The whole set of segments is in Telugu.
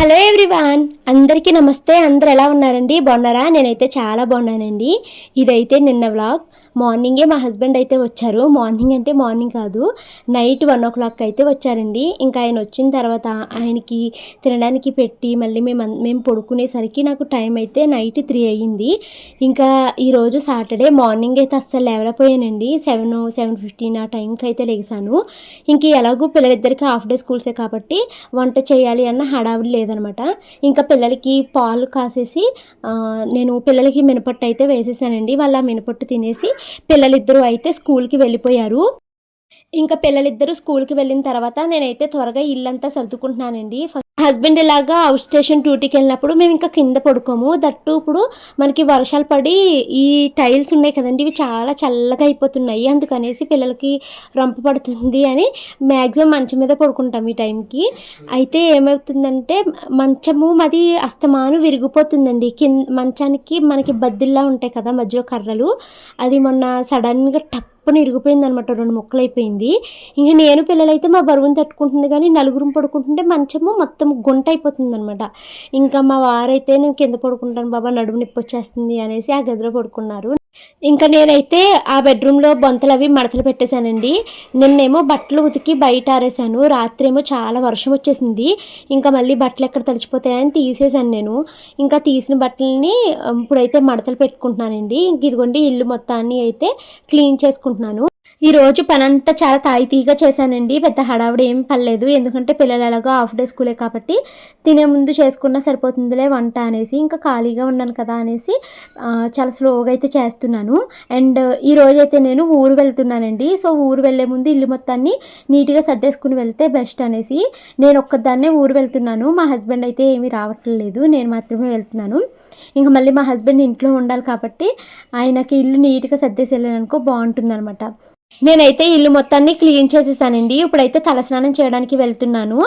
హలో ఎవ్రీవాన్ అందరికీ నమస్తే. అందరు ఎలా ఉన్నారండి? బాగున్నారా? నేనైతే చాలా బాగున్నానండి. ఇదైతే నిన్న వ్లాగ్. మార్నింగే మా హస్బెండ్ అయితే వచ్చారు. మార్నింగ్ అంటే మార్నింగ్ కాదు నైట్ వన్ ఓ క్లాక్ అయితే వచ్చారండి. ఇంకా ఆయన వచ్చిన తర్వాత ఆయనకి తినడానికి పెట్టి మళ్ళీ మేము మేము పడుకునేసరికి నాకు టైం అయితే నైట్ త్రీ అయ్యింది. ఇంకా ఈరోజు సాటర్డే మార్నింగ్ అయితే అస్సలు లేవలేకపోయానండి. సెవెన్ సెవెన్ ఫిఫ్టీన్ ఆ టైంకి అయితే లెగిసాను ఇంక ఎలాగో పిల్లలిద్దరికి హాఫ్ డే స్కూల్సే కాబట్టి వంట చేయాలి అన్న హడావిడి లేదనమాట. ఇంకా పిల్లలకి పాలు కాసేసి నేను పిల్లలకి మినపట్టు అయితే వేసేసానండి. వాళ్ళు ఆ మినపట్టు తినేసి పిల్లలిద్దరూ అయితే స్కూల్కి వెళ్ళిపోయారు. ఇంకా పిల్లలిద్దరూ స్కూల్కి వెళ్ళిన తర్వాత నేనైతే త్వరగా ఇల్లంతా సర్దుకుంటున్నానండి. హస్బెండ్ ఇలాగా అవుట్ స్టేషన్ డ్యూటీకి వెళ్ళినప్పుడు మేము ఇంకా కింద పడుకోము. దట్టు ఇప్పుడు మనకి వర్షాలు పడి ఈ టైల్స్ ఉన్నాయి కదండి ఇవి చాలా చల్లగా అయిపోతున్నాయి. అందుకనేసి పిల్లలకి రంపు పడుతుంది అని మ్యాక్సిమం మంచం మీద పడుకుంటాం ఈ టైంకి. అయితే ఏమవుతుందంటే మంచము మాది అస్తమాను విరిగిపోతుందండి. కింద మంచానికి మనకి బద్దిల్లా ఉంటాయి కదా మధ్యలో కర్రలు. అది మొన్న సడన్గా టప్ చప్పున ఇరిగిపోయింది అనమాట రెండు ముక్కలు అయిపోయింది ఇంకా నేను పిల్లలైతే మా బరువును తట్టుకుంటుంది కానీ నలుగురం పడుకుంటుంటే మంచము మొత్తం గుంట అయిపోతుంది అనమాట ఇంకా మా వారైతే నేను కింద పడుకుంటాను బాబా నడుము నొప్పి వచ్చేస్తుంది అనేసి ఆ గదిలో పడుకున్నారు. ఇంకా నేనైతే ఆ బెడ్రూమ్లో బొంతలు అవి మడతలు పెట్టేశానండి. నిన్నేమో బట్టలు ఉతికి బయట ఆరేసాను రాత్రి ఏమో చాలా వర్షం వచ్చేసింది. ఇంకా మళ్ళీ బట్టలు ఎక్కడ తడిచిపోతాయని తీసేసాను నేను. ఇంకా తీసిన బట్టలని ఇప్పుడైతే మడతలు పెట్టుకుంటున్నానండి. ఇంక ఇదిగోండి ఇల్లు మొత్తాన్ని అయితే క్లీన్ చేసుకుంటున్నాను. అనుకుంటున్నాను. ఈరోజు పనంతా చాలా తాయితీగా చేశానండి. పెద్ద హడావుడి ఏం పర్లేదు ఎందుకంటే పిల్లలు ఎలాగో హాఫ్ డే స్కూలే కాబట్టి తినే ముందు చేసుకున్నా సరిపోతుందిలే వంట అనేసి ఇంకా ఖాళీగా ఉన్నాను కదా అనేసి చాలా స్లోగా అయితే చేస్తున్నాను. అండ్ ఈరోజు అయితే నేను ఊరు వెళ్తున్నానండి. సో ఊరు వెళ్ళే ముందు ఇల్లు మొత్తాన్ని నీట్గా సర్దేసుకుని వెళ్తే బెస్ట్ అనేసి నేను ఒక్కదాన్నే ఊరు వెళ్తున్నాను. మా హస్బెండ్ అయితే ఏమీ రావట్లేదు. నేను మాత్రమే వెళ్తున్నాను. ఇంకా మళ్ళీ మా హస్బెండ్ ఇంట్లో ఉండాలి కాబట్టి ఆయనకి ఇల్లు నీట్గా సర్దేసి వెళ్ళానుకో బాగుంటుంది అనమాట నేనైతే ఇల్లు మొత్తాన్ని క్లీన్ చేసేసానండి. ఇప్పుడైతే తలస్నానం చేయడానికి వెళ్తున్నాను.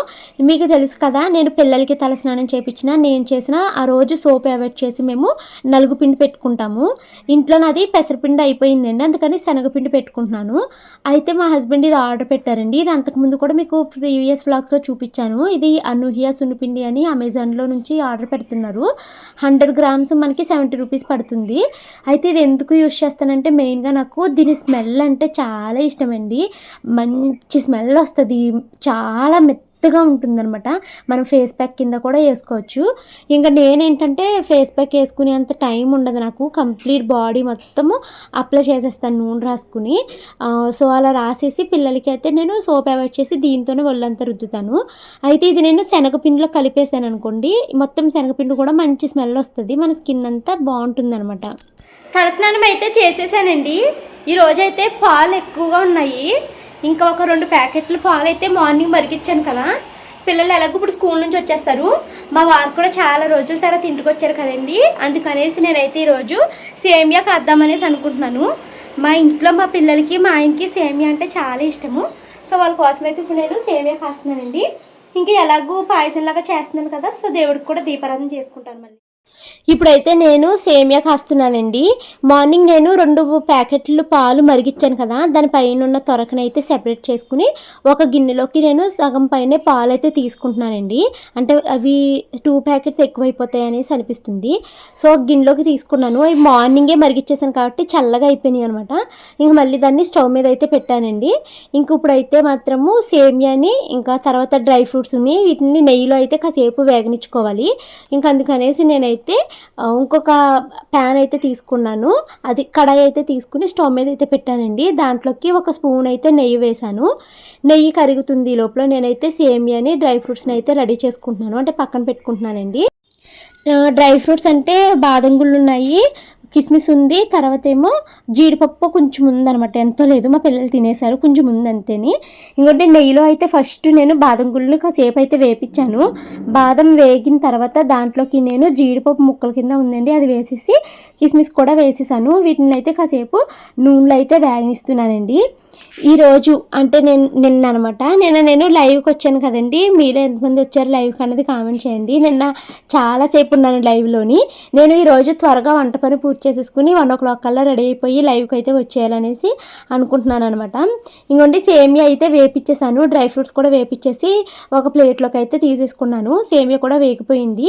మీకు తెలుసు కదా నేను పిల్లలకి తలస్నానం చేపించిన నేను చేసిన ఆ రోజు సోప్ అవాయిడ్ చేసి మేము నలుగు పిండి పెట్టుకుంటాము. ఇంట్లో నాది పెసరపిండి అయిపోయిందండి అందుకని శనగపిండి పెట్టుకుంటున్నాను. అయితే మా హస్బెండ్ ఇది ఆర్డర్ పెట్టారండి. ఇది అంతకుముందు కూడా మీకు ప్రీవియస్ వ్లాగ్స్లో చూపించాను. ఇది అనూహ్య సున్నిపిండి అని అమెజాన్లో నుంచి ఆర్డర్ పెడుతున్నారు. హండ్రెడ్ గ్రామ్స్ మనకి సెవెంటీ రూపీస్ పడుతుంది. అయితే ఇది ఎందుకు యూస్ చేస్తానంటే మెయిన్గా నాకు దీని స్మెల్ అంటే చాలా చాలా ఇష్టమండి. మంచి స్మెల్ వస్తుంది. చాలా మెత్తగా ఉంటుందన్నమాట. మనం ఫేస్ ప్యాక్ కింద కూడా వేసుకోవచ్చు. ఇంకా నేనేంటంటే ఫేస్ ప్యాక్ వేసుకునే అంత టైం ఉండదు నాకు. కంప్లీట్ బాడీ మొత్తము అప్లై చేసేస్తాను నూనె రాసుకుని. సో అలా రాసేసి పిల్లలకి అయితే నేను సోప్ అవాయిడ్ చేసి దీంతోనే ఒళ్ళంతా రుద్దుతాను. అయితే ఇది నేను శనగపిండిలో కలిపేసాను అనుకోండి. మొత్తం శనగపిండి కూడా మంచి స్మెల్ వస్తుంది. మన స్కిన్ అంతా బాగుంటుంది అనమాట తలస్నానం అయితే చేసేసానండి. ఈరోజైతే పాలు ఎక్కువగా ఉన్నాయి. ఇంకా ఒక రెండు ప్యాకెట్లు పాలు అయితే మార్నింగ్ మరిగించాను కదా. పిల్లలు ఎలాగో ఇప్పుడు స్కూల్ నుంచి వచ్చేస్తారు. మా వారు కూడా చాలా రోజుల తర్వాత ఇంటికి వచ్చారు కదండి. అందుకనేసి నేనైతే ఈరోజు సేమియా కాద్దామనేసి అనుకుంటున్నాను. మా ఇంట్లో మా పిల్లలకి మా ఆయనకి సేమియా అంటే చాలా ఇష్టము. సో వాళ్ళ కోసం అయితే ఇప్పుడు నేను సేమియా కాస్తున్నానండి. ఇంకా ఎలాగో పాయసంలాగా చేస్తున్నాను కదా. సో దేవుడికి కూడా దీపారాధన చేసుకుంటాను మళ్ళీ. ఇప్పుడైతే నేను సేమియా కాస్తున్నానండి. మార్నింగ్ నేను రెండు ప్యాకెట్లు పాలు మరిగించాను కదా దాని పైన ఉన్న తొరకనైతే సెపరేట్ చేసుకుని ఒక గిన్నెలోకి నేను సగం పైనే పాలు అయితే తీసుకుంటున్నానండి. అంటే అవి టూ ప్యాకెట్స్ ఎక్కువైపోతాయి అనేసి అనిపిస్తుంది. సో గిన్నెలోకి తీసుకున్నాను. అవి మార్నింగే మరిగిచ్చేసాను కాబట్టి చల్లగా అయిపోయినాయి అనమాట ఇంకా మళ్ళీ దాన్ని స్టవ్ మీద అయితే పెట్టానండి. ఇంక ఇప్పుడైతే మాత్రము సేమియాని ఇంకా తర్వాత డ్రై ఫ్రూట్స్ని వీటిని నెయ్యిలో అయితే కాసేపు వేగనిచ్చుకోవాలి. ఇంకా అందుకనేసి నేనైతే అయితే ఇంకొక ప్యాన్ అయితే తీసుకున్నాను. అది కడాయి అయితే తీసుకుని స్టవ్ మీద అయితే పెట్టానండి. దాంట్లోకి ఒక స్పూన్ అయితే నెయ్యి వేశాను. నెయ్యి కరుగుతుంది ఈ లోపల. నేనైతే సేమియాని డ్రై ఫ్రూట్స్ని అయితే రెడీ చేసుకుంటున్నాను. అంటే పక్కన పెట్టుకుంటున్నానండి. డ్రై ఫ్రూట్స్ అంటే బాదం గుళ్ళు ఉన్నాయి. కిస్మిస్ ఉంది తర్వాత ఏమో జీడిపప్పు కొంచెం ఉందనమాట ఎంతో లేదు మా పిల్లలు తినేశారు కొంచెం ఉంది అంతేని ఇంకోటి నెయ్యిలో అయితే ఫస్ట్ నేను బాదం గుళ్ళు కాసేపు అయితే వేపించాను. బాదం వేగిన తర్వాత దాంట్లోకి నేను జీడిపప్పు ముక్కల కింద ఉందండి అది వేసేసి కిస్మిస్ కూడా వేసేసాను. వీటిని అయితే కాసేపు నూనెలో అయితే వేగనిస్తున్నానండి. ఈరోజు అంటే నేను నిన్న అనమాట నిన్న నేను లైవ్కి వచ్చాను కదండి. మీలో ఎంతమంది వచ్చారు లైవ్కి అన్నది కామెంట్ చేయండి. నిన్న చాలాసేపు ఉన్నాను లైవ్లోని. నేను ఈరోజు త్వరగా వంట పని పూర్తి చేసేసుకుని వన్ ఓ క్లాక్ కల్లా రెడీ అయిపోయి లైవ్కి అయితే వచ్చేయాలనేసి అనుకుంటున్నాను అనమాట ఇంకోండి సేమియా అయితే వేపిచ్చేసాను. డ్రై ఫ్రూట్స్ కూడా వేపిచ్చేసి ఒక ప్లేట్లోకి అయితే తీసేసుకున్నాను. సేమియా కూడా వేగిపోయింది.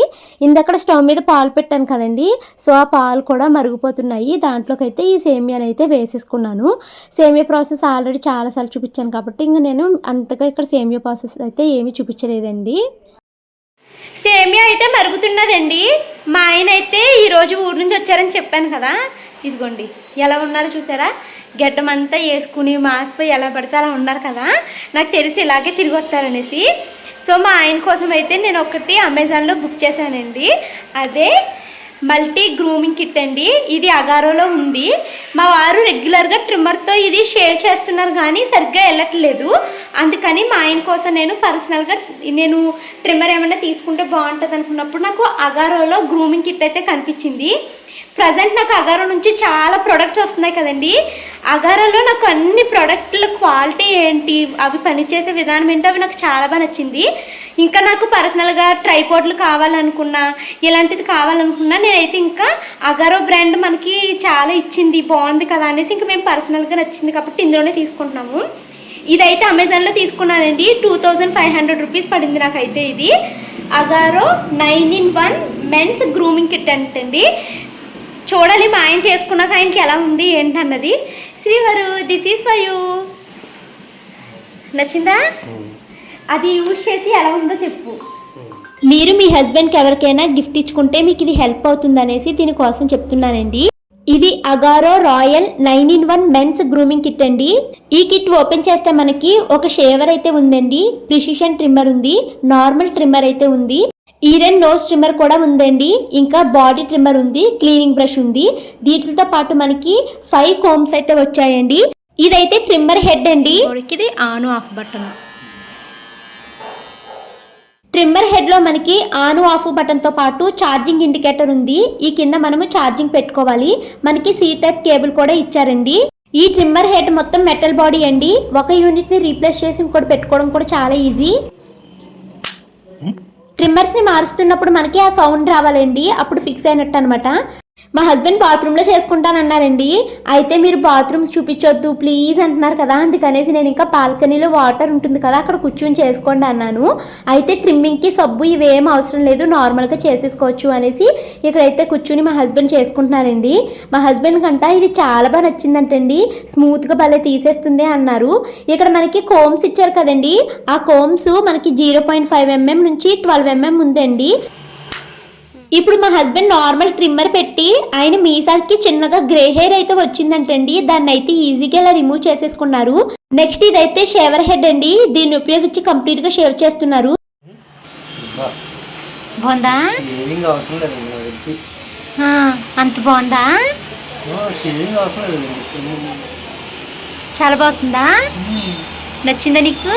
ఇందక్కడ స్టవ్ మీద పాలు పెట్టాను కదండి. సో ఆ పాలు కూడా మరిగిపోతున్నాయి. దాంట్లోకి అయితే ఈ సేమియాని అయితే వేసేసుకున్నాను. సేమియా ప్రాసెస్ ఆల్రెడీ చాలాసార్లు చూపించాను కాబట్టి ఇంక నేను అంతగా ఇక్కడ సేమియా ప్రాసెస్ అయితే ఏమీ చూపించలేదండి. సేమియా అయితే మరుగుతున్నదండి. మా ఆయన అయితే ఈరోజు ఊరు నుంచి వచ్చారని చెప్పాను కదా. ఇదిగోండి ఎలా ఉన్నారో చూసారా? గడ్డమంతా వేసుకుని మాసిపోయి ఎలా పడితే అలా ఉన్నారు కదా. నాకు తెలిసి ఇలాగే తిరిగి వస్తారనేసి. సో మా ఆయన కోసం అయితే నేను ఒకటి అమెజాన్లో బుక్ చేశానండి. అదే మల్టీ గ్రూమింగ్ కిట్ అండి. ఇది అగారోలో ఉంది. మా వారు రెగ్యులర్గా ట్రిమ్మర్తో ఇది షేవ్ చేస్తున్నారు కానీ సరిగ్గా వెళ్ళట్లేదు. అందుకని మా ఆయన కోసం నేను పర్సనల్గా నేను ట్రిమ్మర్ ఏమైనా తీసుకుంటే బాగుంటుంది అనుకున్నప్పుడు నాకు అగారోలో గ్రూమింగ్ కిట్ అయితే కనిపించింది. ప్రజెంట్ నాకు అగారో నుంచి చాలా ప్రొడక్ట్స్ వస్తున్నాయి కదండి. అగారోలో నాకు అన్ని ప్రొడక్ట్ల క్వాలిటీ ఏంటి అవి పనిచేసే విధానం ఏంటో అవి నాకు చాలా బాగా నచ్చింది. ఇంకా నాకు పర్సనల్గా ట్రైపోర్ట్లు కావాలనుకున్నా ఇలాంటిది కావాలనుకున్నా నేనైతే ఇంకా అగారో బ్రాండ్ మనకి చాలా ఇచ్చింది బాగుంది కదా అనేసి ఇంకా మేము పర్సనల్గా నచ్చింది కాబట్టి ఇందులోనే తీసుకుంటున్నాము. ఇదైతే అమెజాన్లో తీసుకున్నానండి. Two thousand five hundred rupees పడింది నాకైతే ఇది. Agaro nine in one men's grooming kit అంటండి. చూడాలి మా ఆయన చేసుకున్నాక ఆయనకి ఎలా ఉంది ఏంటన్నది. శ్రీవారు దిస్ ఈస్ ఫర్ యూ నచ్చిందా? అది యూజ్ చేసి ఎలా ఉందో చెప్పు. మీరు మీ హస్బెండ్కి ఎవరికైనా గిఫ్ట్ ఇచ్చుకుంటే మీకు ఇది హెల్ప్ అవుతుంది అనేసి దీనికోసం చెప్తున్నానండి. ఇది Agaro royal nine in one men's grooming kit అండి. ఈ కిట్ ఓపెన్ చేస్తే మనకి ఒక షేవర్ అయితే ఉందండి. ప్రిసిషన్ ట్రిమ్మర్ ఉంది. నార్మల్ ట్రిమ్మర్ అయితే ఉంది. ఈరెన్ నోస్ ట్రిమ్మర్ కూడా ఉందండి. ఇంకా బాడీ ట్రిమ్మర్ ఉంది క్లీనింగ్ బ్రష్ ఉంది. వీటితో పాటు మనకి ఫైవ్ కోమ్స్ అయితే వచ్చాయండి. ఇదైతే ట్రిమ్మర్ హెడ్ అండి. ఇది ఆన్ ఆఫ్ బటన్. ట్రిమ్మర్ హెడ్లో మనకి ఆన్ ఆఫ్ బటన్తో పాటు ఛార్జింగ్ ఇండికేటర్ ఉంది. ఈ కింద మనము ఛార్జింగ్ పెట్టుకోవాలి. మనకి సి టైప్ కేబుల్ కూడా ఇచ్చారండి. ఈ ట్రిమ్మర్ హెడ్ మొత్తం మెటల్ బాడీ అండి. ఒక యూనిట్ని రీప్లేస్ చేసి ఇంకోటి పెట్టుకోవడం కూడా చాలా ఈజీ. ట్రిమ్మర్స్ని మారుస్తున్నప్పుడు మనకి ఆ సౌండ్ రావాలండి. అప్పుడు ఫిక్స్ అయినట్టు అనమాట మా హస్బెండ్ బాత్రూంలో చేసుకుంటానన్నారండి. అయితే మీరు బాత్రూమ్స్ చూపించొద్దు ప్లీజ్ అంటున్నారు కదా. అందుకనేసి నేను ఇంకా బాల్కనీలో వాటర్ ఉంటుంది కదా అక్కడ కూర్చొని చేసుకోండి అన్నాను. అయితే ట్రిమ్మింగ్కి సబ్బు ఇవేం అవసరం లేదు నార్మల్గా చేసేసుకోవచ్చు అనేసి ఇక్కడైతే కూర్చుని మా హస్బెండ్ చేసుకుంటున్నారండి. మా హస్బెండ్ కంట ఇది చాలా బాగా నచ్చిందంటండి. స్మూత్గా భలే తీసేస్తుంది అన్నారు. ఇక్కడ మనకి కోమ్స్ ఇచ్చారు కదండి. ఆ కోమ్స్ మనకి జీరో పాయింట్ ఫైవ్ ఎంఎం నుంచి ట్వెల్వ్ ఎంఎం ఉందండి ఇప్పుడు మా హస్బెండ్ నార్మల్ ట్రిమ్మర్ పెట్టి ఆయన మీసాకి చిన్నగా గ్రే హెయిర్ అయితే వచ్చిందంటండి. దాన్ని అయితే ఈజీగా ఇలా రిమూవ్ చేసేసుకున్నారు. నెక్స్ట్ ఇదైతే షేవర్ హెడ్ అండి. దీన్ని ఉపయోగించి కంప్లీట్గా షేవ్ చేస్తున్నారు. బాగుందా? అంత బాగుందా? షేవింగ్ అవసరం లేదు చాలా బాగుందా? నచ్చిందా నీకు?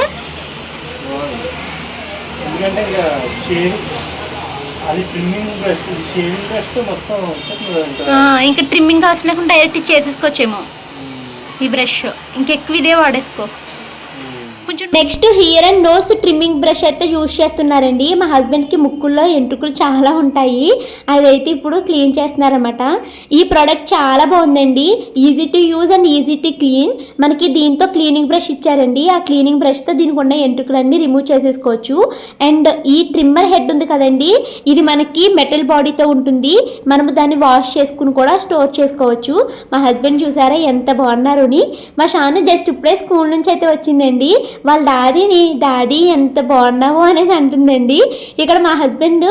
ఇక? ట్రిమ్మింగ్ అవసరం లేకుండా డైరెక్ట్ చేసేసుకోవచ్చేమో. ఈ బ్రష్ ఇంకెక్కువ ఇదే వాడేసుకో. కొంచెం next ear and nose trimming brush అయితే యూజ్ చేస్తున్నారండి. మా హస్బెండ్కి ముక్కుల్లో ఎంట్రుకలు చాలా ఉంటాయి. అదైతే ఇప్పుడు క్లీన్ చేస్తున్నారనమాట ఈ ప్రోడక్ట్ చాలా బాగుందండి. Easy to use and easy to clean మనకి దీంతో క్లీనింగ్ బ్రష్ ఇచ్చారండి. ఆ క్లీనింగ్ బ్రష్తో దీనికి ఉన్న ఎంట్రుకలన్నీ రిమూవ్ చేసేసుకోవచ్చు. అండ్ ఈ ట్రిమ్మర్ హెడ్ ఉంది కదండి. ఇది మనకి మెటల్ బాడీతో ఉంటుంది. మనము దాన్ని వాష్ చేసుకుని కూడా స్టోర్ చేసుకోవచ్చు. మా హస్బెండ్ చూసారా ఎంత బాగున్నారని. మా షాను జస్ట్ ఇప్పుడే స్కూల్ నుంచి అయితే వచ్చిందండి. వాళ్ళ డాడీని డాడీ ఎంత బాగున్నావు అనేసి అంటుందండి. ఇక్కడ మా హస్బెండ్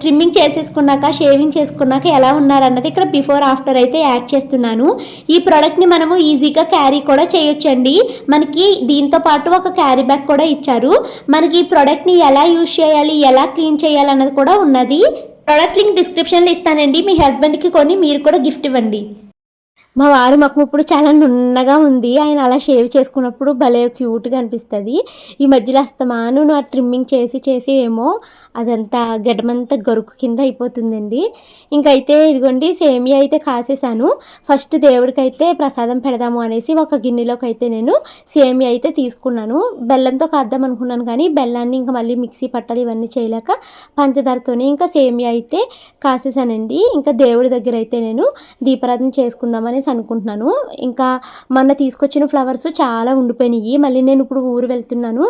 ట్రిమ్మింగ్ చేసేసుకున్నాక షేవింగ్ చేసుకున్నాక ఎలా ఉన్నారన్నది ఇక్కడ బిఫోర్ ఆఫ్టర్ అయితే యాడ్ చేస్తున్నాను. ఈ ప్రోడక్ట్ని మనము ఈజీగా క్యారీ కూడా చేయొచ్చండి. మనకి దీంతో పాటు ఒక క్యారీ బ్యాగ్ కూడా ఇచ్చారు. మనకి ఈ ప్రోడక్ట్ని ఎలా యూజ్ చేయాలి ఎలా క్లీన్ చేయాలి అన్నది కూడా ఉన్నది. ప్రోడక్ట్ లింక్ డిస్క్రిప్షన్లో ఇస్తానండి. మీ హస్బెండ్కి కొని మీరు కూడా గిఫ్ట్ ఇవ్వండి. మా వారు మాకు ఇప్పుడు చాలా నున్నగా ఉంది. ఆయన అలా షేవ్ చేసుకున్నప్పుడు భలే క్యూట్గా అనిపిస్తుంది. ఈ మధ్యలో అస్తమాను నా ట్రిమ్మింగ్ చేసి చేసి ఏమో అదంతా గడమంతా గరుకు కింద అయిపోతుందండి. ఇంకైతే ఇదిగోండి సేమియా అయితే కాసేసాను. ఫస్ట్ దేవుడికైతే ప్రసాదం పెడదాము అనేసి ఒక గిన్నెలోకి అయితే నేను సేమియా అయితే తీసుకున్నాను. బెల్లంతో కాద్దాం అనుకున్నాను కానీ బెల్లాన్ని ఇంకా మళ్ళీ మిక్సీ పట్టాలు ఇవన్నీ చేయలేక పంచదారతోనే ఇంకా సేమియా అయితే కాసేసానండి. ఇంకా దేవుడి దగ్గర అయితే నేను దీపారాధన అనేసి అనుకుంటున్నాను. ఇంకా మొన్న తీసుకొచ్చిన ఫ్లవర్స్ చాలా ఉండిపోయినాయి. మళ్ళీ నేను ఇప్పుడు ఊరు వెళ్తున్నాను.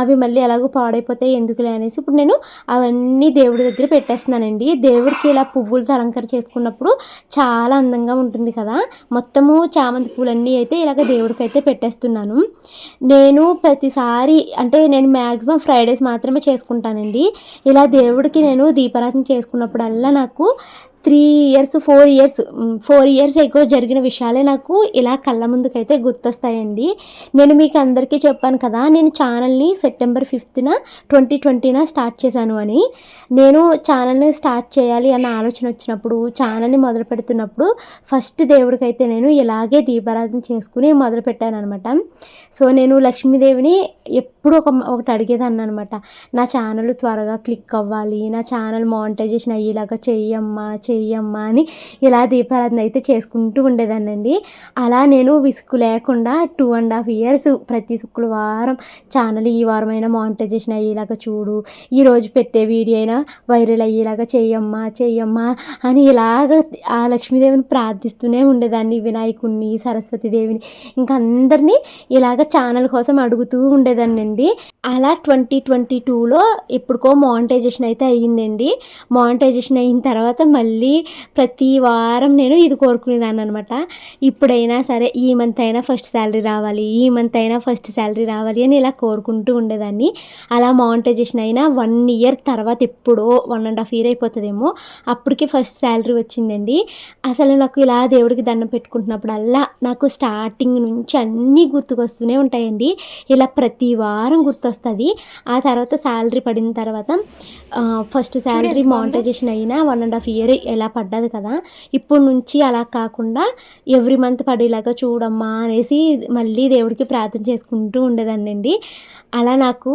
అవి మళ్ళీ ఎలాగో పాడైపోతాయి ఎందుకులే అనేసి ఇప్పుడు నేను అవన్నీ దేవుడి దగ్గర పెట్టేస్తున్నానండి. దేవుడికి ఇలా పువ్వులతో అలంకరణ చేసుకున్నప్పుడు చాలా అందంగా ఉంటుంది కదా. మొత్తము చామంతి పూలన్నీ అయితే ఇలాగ దేవుడికి అయితే పెట్టేస్తున్నాను. నేను ప్రతిసారి అంటే నేను మ్యాక్సిమం ఫ్రైడేస్ మాత్రమే చేసుకుంటానండి. ఇలా దేవుడికి నేను దీపారాధన చేసుకున్నప్పుడల్లా నాకు three years four years four years ఎక్కువ జరిగిన విషయాలే నాకు ఇలా కళ్ళ ముందుకైతే గుర్తొస్తాయండి. నేను మీకు అందరికీ చెప్పాను కదా నేను ఛానల్ని సెప్టెంబర్ ఫిఫ్త్న ట్వంటీ ట్వంటీన స్టార్ట్ చేశాను అని. నేను ఛానల్ని స్టార్ట్ చేయాలి అన్న ఆలోచన వచ్చినప్పుడు ఛానల్ని మొదలు పెడుతున్నప్పుడు ఫస్ట్ దేవుడికైతే నేను ఇలాగే దీపారాధన చేసుకుని మొదలు పెట్టాను అనమాట సో నేను లక్ష్మీదేవిని ఎప్పుడు ఒక ఒకటి అడిగేదాన్ని అనమాట నా ఛానల్ త్వరగా క్లిక్ అవ్వాలి నా ఛానల్ మానిటైజేషన్ అయ్యేలాగా చెయ్యమ్మా చెయ్యమ్మా అని ఇలా దీపారాధన అయితే చేసుకుంటూ ఉండేదాన్నండి అలా నేను విసుగు లేకుండా టూ అండ్ హాఫ్ ఇయర్స్ ప్రతి శుక్రవారం ఛానల్ ఈ వారమైనా మానిటైజేషన్ అయ్యేలాగా చూడు ఈ రోజు పెట్టే వీడియో అయినా వైరల్ అయ్యేలాగా చెయ్యమ్మా చెయ్యమ్మా అని ఇలాగ ఆ లక్ష్మీదేవిని ప్రార్థిస్తూనే ఉండేదాన్ని వినాయకుడిని సరస్వతీదేవిని. ఇంకా అందరినీ ఇలాగ ఛానల్ కోసం అడుగుతూ ఉండేదాన్ని ఉండేదాన్నండి అలా ట్వంటీ ట్వంటీ టూలో ఎప్పుడుకో మానిటైజేషన్ అయితే అయ్యిందండి. మానిటైజేషన్ అయిన తర్వాత మళ్ళీ ప్రతి వారం నేను ఇది కోరుకునేదాన్ని అనమాట ఇప్పుడైనా సరే ఈ మంత్ అయినా ఫస్ట్ శాలరీ రావాలి ఈ మంత్ అయినా ఫస్ట్ శాలరీ రావాలి అని ఇలా కోరుకుంటూ ఉండేదాన్ని. అలా మానిటైజేషన్ అయినా వన్ ఇయర్ తర్వాత ఎప్పుడో వన్ అండ్ హాఫ్ ఇయర్ అయిపోతుందేమో అప్పటికి ఫస్ట్ శాలరీ వచ్చిందండి. అసలు నాకు ఇలా దేవుడికి దండం పెట్టుకుంటున్నప్పుడల్లా నాకు స్టార్టింగ్ నుంచి అన్నీ గుర్తుకొస్తూనే ఉంటాయండి. ఇలా ప్రతి వారం గుర్తొస్తుంది ఆ తర్వాత శాలరీ పడిన తర్వాత ఫస్ట్ శాలరీ మానిటైజేషన్ అయినా వన్ అండ్ హాఫ్ ఇయర్ ఎలా పడ్డది కదా. ఇప్పుడు నుంచి అలా కాకుండా ఎవ్రీ మంత్ పడేలాగా చూడమ్మా అనేసి మళ్ళీ దేవుడికి ప్రార్థన చేసుకుంటూ ఉండేదాన్నండి. అలా నాకు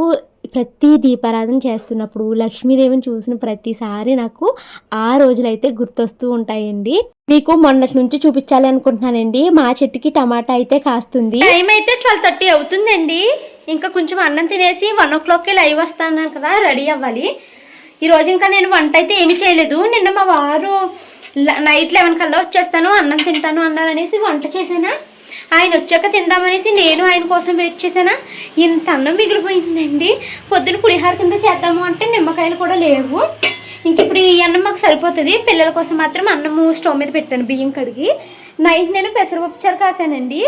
ప్రతి దీపారాధన చేస్తున్నప్పుడు లక్ష్మీదేవిని చూసిన ప్రతిసారి నాకు ఆ రోజులైతే గుర్తొస్తూ ఉంటాయండి. మీకు మొన్నటి నుంచి చూపించాలి అనుకుంటున్నానండి. మా చెట్టుకి టమాటా అయితే కాస్తుంది. టైం అయితే ట్వెల్వ్ థర్టీ అవుతుందండి. ఇంకా కొంచెం అన్నం తినేసి వన్ ఓ క్లాక్కి లైవ్ వస్తాను కదా రెడీ అవ్వాలి. ఈరోజు ఇంకా నేను వంట అయితే ఏమీ చేయలేదు. నిన్న మా వారు నైట్ లెవెన్ కల్లా వచ్చేస్తాను అన్నం తింటాను అన్నారనేసి వంట చేసానా ఆయన వచ్చాక తిందామనేసి నేను ఆయన కోసం వెయిట్ చేశానా? ఇంత అన్నం మిగిలిపోయిందండి. పొద్దున పులిహార కింద చేద్దాము అంటే నిమ్మకాయలు కూడా లేవు. ఇంక ఇప్పుడు ఈ అన్నం మాకు సరిపోతుంది. పిల్లల కోసం మాత్రం అన్నము స్టవ్ మీద పెట్టాను బియ్యం కడిగి. నైట్ నేను పెసరపప్పు చారు కాసానండి.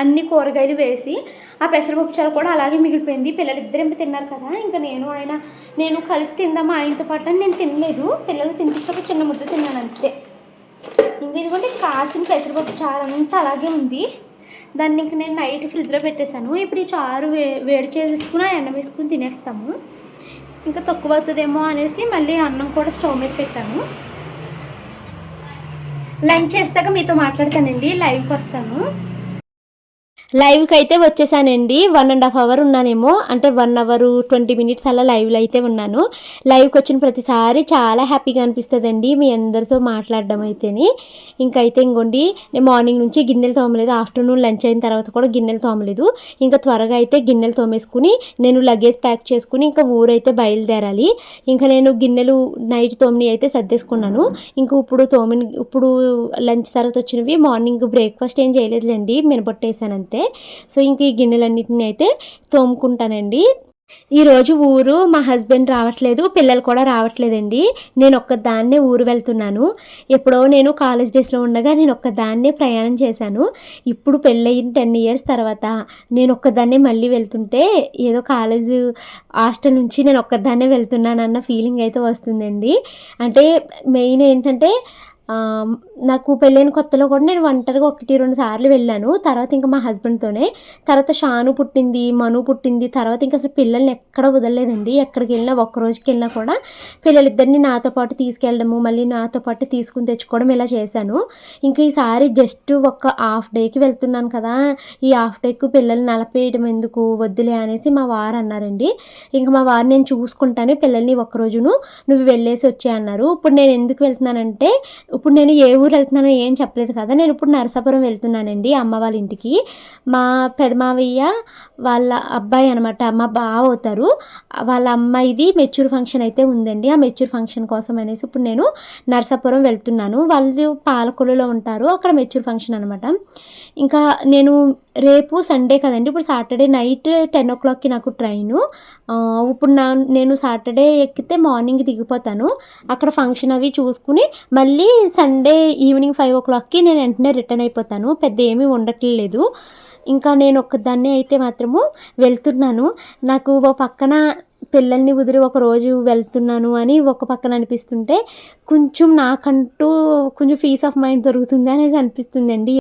అన్ని కూరగాయలు వేసి ఆ పెసరపప్పు చారు కూడా అలాగే మిగిలిపోయింది. పిల్లలు ఇద్దరు తిన్నారు కదా ఇంకా నేను ఆయన నేను కలిసి తిందామా ఆయనతో పాటు నేను తినలేదు. పిల్లలు తినిపించినప్పుడు చిన్న ముద్ద తిన్నాను అంతే. ఇంకా ఇదిగోండి కాసిన పెసరపప్పు చారు అంతా అలాగే ఉంది. దాన్ని ఇంక నేను నైట్ ఫ్రిడ్జ్లో పెట్టేశాను. ఇప్పుడు ఈ చారు వే వేడి చేసుకుని ఆ అన్నం వేసుకుని తినేస్తాము. ఇంకా తక్కువ అవుతుందేమో అనేసి మళ్ళీ అన్నం కూడా స్టవ్ మీద పెట్టాను. లంచ్ చేస్తాక మీతో మాట్లాడతానండి. లైవ్కి వస్తాను. లైవ్కి అయితే వచ్చేసానండి. వన్ అండ్ హాఫ్ అవర్ ఉన్నానేమో. అంటే వన్ అవర్ ట్వంటీ మినిట్స్ అలా లైవ్లో అయితే ఉన్నాను. లైవ్కి వచ్చిన ప్రతిసారి చాలా హ్యాపీగా అనిపిస్తుందండి మీ అందరితో మాట్లాడడం అయితేని. ఇంకైతే ఇంకోండి నేను మార్నింగ్ నుంచి గిన్నెలు తోమలేదు. ఆఫ్టర్నూన్ లంచ్ అయిన తర్వాత కూడా గిన్నెలు తోమలేదు. ఇంకా త్వరగా అయితే గిన్నెలు తోమేసుకుని నేను లగేజ్ ప్యాక్ చేసుకుని ఇంకా ఊరైతే బయలుదేరాలి. ఇంకా నేను గిన్నెలు నైట్ తోమిని అయితే సర్దేసుకున్నాను. ఇంకా ఇప్పుడు తోమిని ఇప్పుడు లంచ్ తర్వాత వచ్చినవి మార్నింగ్ బ్రేక్ఫాస్ట్ ఏం చేయలేదులేండి. మినపట్టేసాను అంతే. సో ఇంక ఈ గిన్నెలన్నిటిని అయితే తోముకుంటానండి. ఈరోజు ఊరు మా హస్బెండ్ రావట్లేదు పిల్లలు కూడా రావట్లేదండి. నేను ఒక్కదాన్నే ఊరు వెళ్తున్నాను. ఎప్పుడో నేను కాలేజ్ డేస్లో ఉండగా నేను ఒక్కదాన్నే ప్రయాణం చేశాను. ఇప్పుడు పెళ్ళయిన టెన్ ఇయర్స్ తర్వాత నేను ఒక్కదాన్నే మళ్ళీ వెళ్తుంటే ఏదో కాలేజ్ హాస్టల్ నుంచి నేను ఒక్కదాన్నే వెళ్తున్నానన్న ఫీలింగ్ అయితే వస్తుందండి. అంటే మెయిన్ ఏంటంటే నాకు పెళ్ళైన కొత్తలో కూడా నేను ఒంటరిగా ఒకటి రెండు సార్లు వెళ్ళాను. తర్వాత ఇంకా మా హస్బెండ్తోనే. తర్వాత షాను పుట్టింది మను పుట్టింది. తర్వాత ఇంకా అసలు పిల్లల్ని ఎక్కడ వదలలేదండి. ఎక్కడికి వెళ్ళినా ఒక్క రోజుకి వెళ్ళినా కూడా పిల్లలిద్దరిని నాతో పాటు తీసుకెళ్ళడము మళ్ళీ నాతో పాటు తీసుకుని తెచ్చుకోవడం ఇలా చేశాను. ఇంకా ఈసారి జస్ట్ ఒక హాఫ్ డేకి వెళ్తున్నాను కదా. ఈ హాఫ్ డేకు పిల్లల్ని నలపేయడం ఎందుకు? వద్దులే అనేసి మా వారు అన్నారండి. ఇంకా మా వారు నేను చూసుకుంటాను పిల్లల్ని ఒక్క రోజును నువ్వు వెళ్ళేసి వచ్చే అన్నారు. ఇప్పుడు నేను ఎందుకు వెళ్తున్నానంటే ఇప్పుడు నేను ఏ ఊరు వెళ్తున్నానో ఏం చెప్పలేదు కదా నేను ఇప్పుడు నరసాపురం వెళ్తున్నానండి అమ్మ వాళ్ళ ఇంటికి. మా పెదమావయ్య వాళ్ళ అబ్బాయి అనమాట మా బావ అవుతారు. వాళ్ళ అమ్మాయిది మెచ్యూర్ ఫంక్షన్ అయితే ఉందండి. ఆ మెచ్యూర్ ఫంక్షన్ కోసం అనేసి ఇప్పుడు నేను నరసాపురం వెళ్తున్నాను. వాళ్ళు పాలకొల్లులో ఉంటారు అక్కడ మెచ్యూర్ ఫంక్షన్ అనమాట ఇంకా నేను రేపు సండే కదండి. ఇప్పుడు సాటర్డే నైట్ టెన్ ఓ క్లాక్కి నాకు ట్రైను. ఇప్పుడు నా నేను సాటర్డే ఎక్కితే మార్నింగ్ దిగిపోతాను. అక్కడ ఫంక్షన్ అవి చూసుకుని మళ్ళీ సండే ఈవినింగ్ ఫైవ్ ఓ క్లాక్కి నేను వెంటనే రిటర్న్ అయిపోతాను. పెద్ద ఏమీ ఉండట్లేదు. ఇంకా నేను ఒక్కదాన్నే అయితే మాత్రము వెళ్తున్నాను. నాకు ఓ పక్కన పిల్లల్ని వదిలి ఒక రోజు వెళ్తున్నాను అని ఒక పక్కన అనిపిస్తుంటే కొంచెం నాకంటూ కొంచెం పీస్ ఆఫ్ మైండ్ దొరుకుతుంది అనేసి అనిపిస్తుందండి.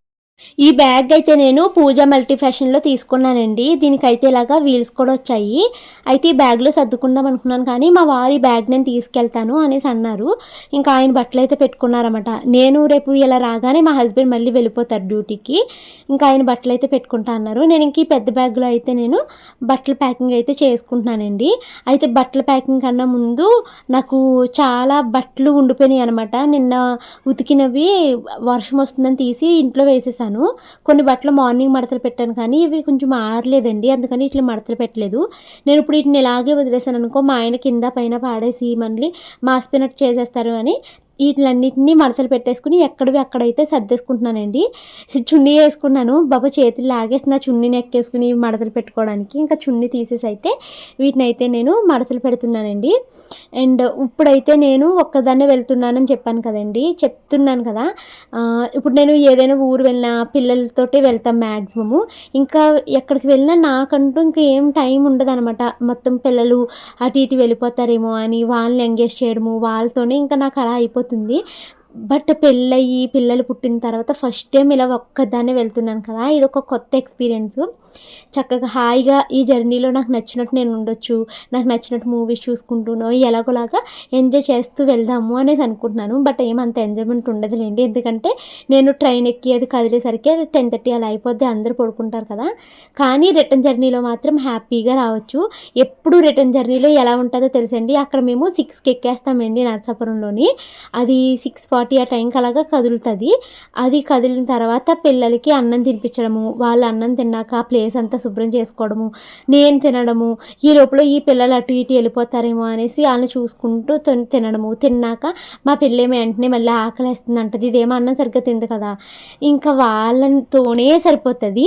ఈ బ్యాగ్ అయితే నేను పూజ మల్టీ ఫ్యాషన్లో తీసుకున్నానండి. దీనికైతే ఇలాగా వీల్స్ కూడా వచ్చాయి. అయితే ఈ బ్యాగ్లో సర్దుకుందాం అనుకున్నాను కానీ మా వారి బ్యాగ్ నేను తీసుకెళ్తాను అనేసి అన్నారు. ఇంకా ఆయన బట్టలు అయితే పెట్టుకున్నారన్నమాట. నేను రేపు ఇలా రాగానే మా హస్బెండ్ మళ్ళీ వెళ్ళిపోతారు డ్యూటీకి ఇంకా ఆయన బట్టలు అయితే పెట్టుకుంటా అన్నారు. నేను ఇంక ఈ పెద్ద బ్యాగ్లో అయితే నేను బట్టల ప్యాకింగ్ అయితే చేసుకుంటున్నానండి. అయితే బట్టల ప్యాకింగ్ కన్నా ముందు నాకు చాలా బట్టలు ఉండిపోయినాయి అనమాట నిన్న ఉతికినవి వర్షం వస్తుందని తీసి ఇంట్లో వేసేసాను. కొన్ని బట్టలు మార్నింగ్ మడతలు పెట్టాను కానీ ఇవి కొంచెం ఆరలేదండి. అందుకని ఇట్లా మడతలు పెట్టలేదు. నేను ఇప్పుడు వీటిని ఇలాగే వదిలేసాను అనుకో మా ఆయన కింద పైన పాడేసి మళ్ళీ మాస్పినట్ చేసేస్తారు అని వీటిలన్నింటినీ మడతలు పెట్టేసుకుని ఎక్కడివి అక్కడైతే సర్దేసుకుంటున్నానండి. చున్నీ వేసుకున్నాను. బాబా చేతులు లాగేసి నా చున్నీని ఎక్కేసుకుని మడతలు పెట్టుకోవడానికి ఇంకా చున్నీ తీసేసి అయితే వీటిని అయితే నేను మడతలు పెడుతున్నానండి. అండ్ ఇప్పుడైతే నేను ఒక్కదాన్నే వెళ్తున్నానని చెప్పాను కదండి. చెప్తున్నాను కదా. ఇప్పుడు నేను ఏదైనా ఊరు వెళ్ళినా పిల్లలతోటే వెళ్తాం మ్యాక్సిమము ఇంకా ఎక్కడికి వెళ్ళినా నాకంటూ ఇంకా ఏం టైం ఉండదు అనమాట మొత్తం పిల్లలు అటు ఇటు వెళ్ళిపోతారేమో అని వాళ్ళని ఎంగేజ్ చేయడము వాళ్ళతోనే ఇంకా నాకు అలా అయిపోతుంది సరిపోతుంది. బట్ పెళ్ళయి పిల్లలు పుట్టిన తర్వాత ఫస్ట్ టైం ఇలా ఒక్కదాన్నే వెళ్తున్నాను కదా. ఇది ఒక కొత్త ఎక్స్పీరియన్స్ చక్కగా హాయిగా ఈ జర్నీలో నాకు నచ్చినట్టు నేను ఉండొచ్చు నాకు నచ్చినట్టు మూవీస్ చూసుకుంటూనో ఎలాగోలాగా ఎంజాయ్ చేస్తూ వెళ్దాము అనేసి అనుకుంటున్నాను. బట్ ఏమంత ఎంజాయ్మెంట్ ఉండదులేండి. ఎందుకంటే నేను ట్రైన్ ఎక్కి అది కదిలేసరికి టెన్ థర్టీ అలా అయిపోద్ది. అందరూ పడుకుంటారు కదా. కానీ రిటర్న్ జర్నీలో మాత్రం హ్యాపీగా రావచ్చు. ఎప్పుడు రిటర్న్ జర్నీలో ఎలా ఉంటుందో తెలుసండి. అక్కడ మేము సిక్స్కి ఎక్కేస్తామండి నరసాపురంలోని. అది సిక్స్ ఫార్టీ ఆ టైంకి అలాగా కదులుతుంది. అది కదిలిన తర్వాత పిల్లలకి అన్నం తినిపించడము వాళ్ళు అన్నం తిన్నాక ఆ ప్లేస్ అంతా శుభ్రం చేసుకోవడము నేను తినడము ఈ లోపల ఈ పిల్లలు అటు ఇటు వెళ్ళిపోతారేమో అనేసి వాళ్ళని చూసుకుంటూ తినడము. తిన్నాక మా పిల్లేమో వెంటనే మళ్ళీ ఆకలిస్తుంది అంటది ఇదేమో అన్నం సరిగ్గా తింది కదా. ఇంకా వాళ్ళతోనే సరిపోతుంది.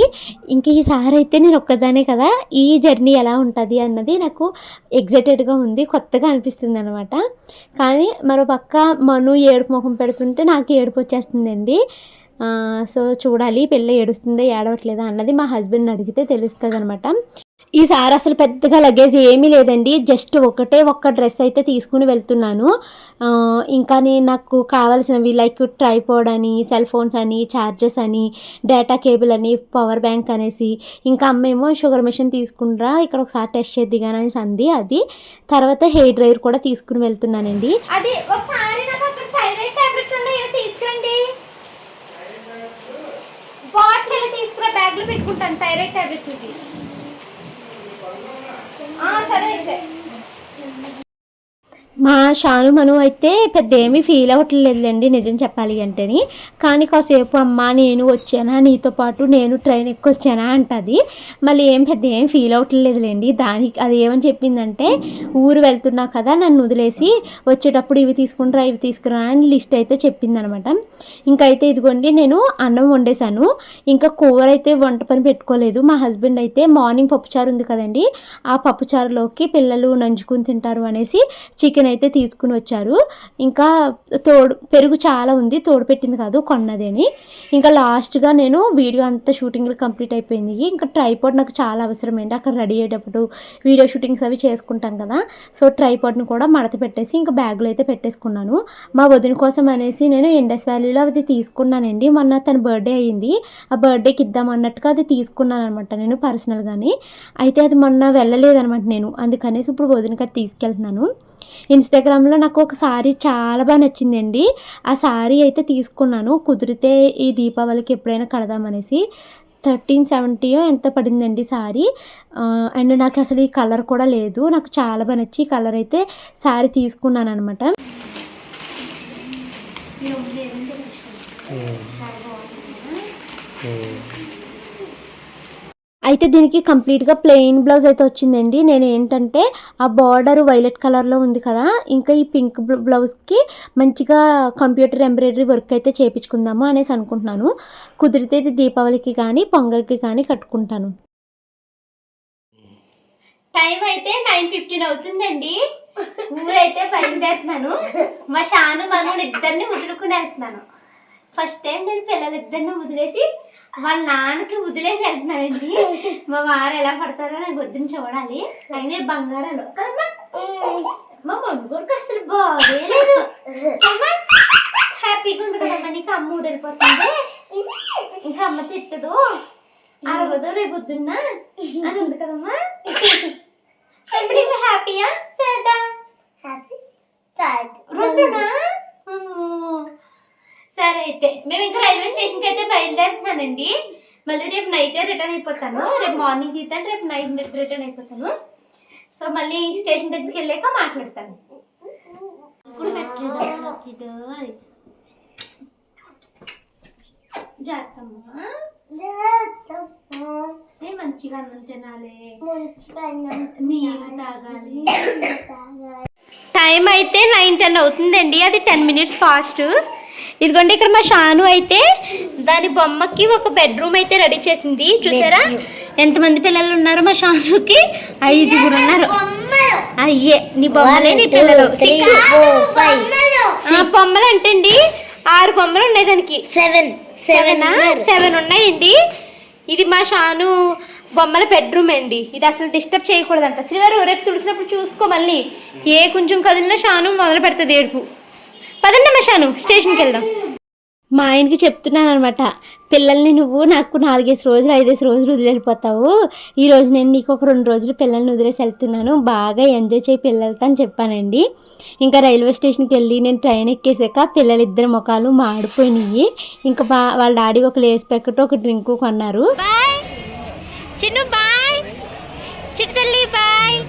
ఇంక ఈసారి అయితే నేను ఒక్కదానే కదా. ఈ జర్నీ ఎలా ఉంటుంది అన్నది నాకు ఎగ్జైటెడ్గా ఉంది కొత్తగా అనిపిస్తుంది అనమాట కానీ మరో పక్క మను ఏడుపు ముఖం పెడుతుంటే నాకు ఏడుపు వచ్చేస్తుందండి సో చూడాలి పిల్ల ఏడుస్తుందో ఏడవట్లేదా అన్నది మా హస్బెండ్ అడిగితే తెలుస్తుంది అనమాట ఈసారి అసలు పెద్దగా లగేజ్ ఏమీ లేదండి. జస్ట్ ఒకటే ఒక్క డ్రెస్ అయితే తీసుకుని వెళ్తున్నాను. ఇంకా నేను నాకు కావాల్సినవి లైక్ ట్రైపోడ్ అని సెల్ ఫోన్స్ అని ఛార్జెస్ అని డేటా కేబుల్ అని పవర్ బ్యాంక్ అనేసి. ఇంకా అమ్మేమో షుగర్ మిషన్ తీసుకుండ్రా ఇక్కడ ఒకసారి టెస్ట్ చేద్దిగాని అనేసి అంది. అది తర్వాత హెయిర్ డ్రైవర్ కూడా తీసుకుని వెళ్తున్నానండి. అది ఒకసారి నాకు థైరాయిడ్ టాబ్లెట్ ఉన్నాయి తీసుకురండి? బాటిల్ ఇలా తీసుకురా బ్యాగ్లో పెట్టుకుంటాను థైరాయిడ్ టాబ్లెట్ ఇది సరే అయితే. మా షాను మను అయితే పెద్ద ఏమీ ఫీల్ అవ్వట్లేదులేండి నిజం చెప్పాలి అంటేని. కానీ కాసేపు అమ్మ నేను వచ్చానా నీతో పాటు నేను ట్రైన్ ఎక్కొచ్చానా అంటది. మళ్ళీ ఏం పెద్ద ఏం ఫీల్ అవ్వట్లేదులేండి. దానికి అది ఏమని చెప్పిందంటే ఊరు వెళ్తున్నా కదా నన్ను వదిలేసి వచ్చేటప్పుడు ఇవి తీసుకుంటారా ఇవి తీసుకురా అని లిస్ట్ అయితే చెప్పిందనమాట. ఇంకైతే ఇదిగోండి నేను అన్నం వండేశాను. ఇంకా కూర అయితే వంట పని పెట్టుకోలేదు. మా హస్బెండ్ అయితే మార్నింగ్ పప్పుచారు ఉంది కదండి ఆ పప్పుచారులోకి పిల్లలు నంచుకుని తింటారు అనేసి చికెన్ అయితే తీసుకుని వచ్చారు. ఇంకా తోడు పెరుగు చాలా ఉంది తోడు పెట్టింది కాదు కొన్నదేని ఇంకా లాస్ట్గా నేను వీడియో అంతా షూటింగ్లు కంప్లీట్ అయిపోయింది. ఇంకా ట్రైపాడ్ నాకు చాలా అవసరం అండి అక్కడ రెడీ అయ్యేటప్పుడు వీడియో షూటింగ్స్ అవి చేసుకుంటాను కదా. సో ట్రైపాడ్ని కూడా మడత పెట్టేసి ఇంకా బ్యాగ్లో అయితే పెట్టేసుకున్నాను. మా వదిన కోసం అనేసి నేను ఇండస్ వ్యాలీలో అది తీసుకున్నానండి. మొన్న తన బర్త్డే అయ్యింది ఆ బర్త్డేకి ఇద్దాం అన్నట్టుగా అది తీసుకున్నాను అనమాట నేను పర్సనల్గాని అయితే అది మొన్న వెళ్ళలేదనమాట నేను. అందుకనేసి ఇప్పుడు వదినకి అది తీసుకెళ్తున్నాను. ఇన్స్టాగ్రామ్లో నాకు ఒక సారీ చాలా బాగా నచ్చిందండి. ఆ సారీ అయితే తీసుకున్నాను. కుదిరితే ఈ దీపావళికి ఎప్పుడైనా కడదామనేసి థర్టీన్ సెవెంటీయో ఎంత పడిందండి సారీ. అండ్ నాకు అసలు ఈ కలర్ కూడా లేదు. నాకు చాలా బాగా నచ్చి ఈ కలర్ అయితే సారీ తీసుకున్నాను అనమాట అయితే దీనికి కంప్లీట్గా ప్లెయిన్ బ్లౌజ్ అయితే వచ్చిందండి. నేను ఏంటంటే ఆ బార్డర్ వైలెట్ కలర్లో ఉంది కదా ఇంకా ఈ పింక్ బ్లౌజ్కి మంచిగా కంప్యూటర్ ఎంబ్రాయిడరీ వర్క్ అయితే చేపించుకుందాము అనేసి అనుకుంటున్నాను. కుదిరితే ఇది దీపావళికి కానీ పొంగల్కి కానీ కట్టుకుంటాను. టైం అయితే నైన్ ఫిఫ్టీన్ అవుతుందండి. ఊరైతే బయలుదేరుతున్నాను. మా షాను మనోడు ఇద్దరిని వదులుకునేస్తున్నాను. ఫస్ట్ టైం నేను పిల్లలిద్దరిని వదిలేసి వాళ్ళ నాన్నకి వదిలేసి వెళ్తున్నానండి మా వారు ఎలా పడతారో నాకు వద్దని చూడాలి. అయినా బంగారాలు. కదమ్మా. మా మమ్మీ కూడా అసలు బాగోలేదు. హ్యాపీగా ఉంది కదమ్మా. నీకు అమ్మ ఊరు వెళ్ళిపోతుంది ఇంకా అమ్మ తిట్టదు. అరవదో రేపు పొద్దున్న. అని ఉంది కదమ్మా. ఇప్పుడు నీకు హ్యాపీయా? సాడా. రెండునా. సరే అయితే మేము ఇంకా రైల్వే స్టేషన్కి అయితే బయలుదేరుతున్నానండి. మళ్ళీ రేపు నైటే రిటర్న్ అయిపోతాను. రేపు మార్నింగ్ తీస్తాను రేపు నైట్ రిటర్న్ అయిపోతాను. సో మళ్ళీ స్టేషన్ దగ్గరికి వెళ్ళాక మాట్లాడతాను. మంచిగా అన్నం తినాలి. నీళ్ళు తాగాలి. టైం అయితే నైన్ టెన్ అవుతుందండి. అది టెన్ మినిట్స్ ఫాస్ట్ ఇదిగోండి ఇక్కడ మా షాను అయితే దాని బొమ్మకి ఒక బెడ్రూమ్ అయితే రెడీ చేసింది. చూసారా? ఎంతమంది పిల్లలు ఉన్నారు మా షానుకి? ఐదుగురు ఉన్నారు. అయ్యే నీ బొమ్మలే నీ పిల్లలు. బొమ్మలు అంటే అండి ఆరు బొమ్మలు ఉన్నాయి దానికి. సెవెన్ సెవెన్ సెవెన్ ఉన్నాయండి. ఇది మా షాను బొమ్మల బెడ్రూమ్ అండి. ఇది అసలు డిస్టర్బ్ చేయకూడదంట. శ్రీవారు రేపు తుడిసినప్పుడు చూసుకో మళ్ళీ. ఏ కొంచెం కదిలినా షాను మొదలు పెడుతుంది ఏడుపు. పదండి మా షాను స్టేషన్కి వెళ్దాం. మా ఆయనకి చెప్తున్నాను అనమాట పిల్లల్ని నువ్వు నాకు నాలుగేసి రోజులు ఐదేసి రోజులు వదిలేకపోతావు. ఈ రోజు నేను నీకు ఒక రెండు రోజులు పిల్లల్ని వదిలేసి వెళ్తున్నాను. బాగా ఎంజాయ్ చేయి పిల్లలతో అని చెప్పానండి. ఇంకా రైల్వే స్టేషన్కి వెళ్ళి నేను ట్రైన్ ఎక్కేసాక పిల్లలిద్దరి ముఖాలు మాడిపోయినాయి. ఇంకా బా వాళ్ళ డాడీ ఒక లేస్ ప్యాకెట్ ఒక డ్రింక్ కొన్నారు. Bye. Chinnu bye. Chittalli bye.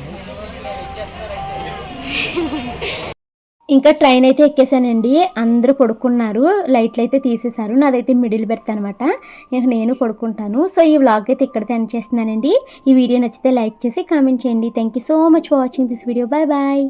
ఇంకా ట్రైన్ అయితే ఎక్కేసానండి. అందరూ పడుకున్నారు. లైట్లు అయితే తీసేశారు. నాదైతే మిడిల్ బెర్త్ అనమాట ఇక నేను పడుకుంటాను. సో ఈ వ్లాగ్ అయితే ఇక్కడితో ఎండ్ చేస్తున్నానండి. ఈ వీడియో నచ్చితే లైక్ చేసి కామెంట్ చేయండి. Thank you so much for watching this video bye bye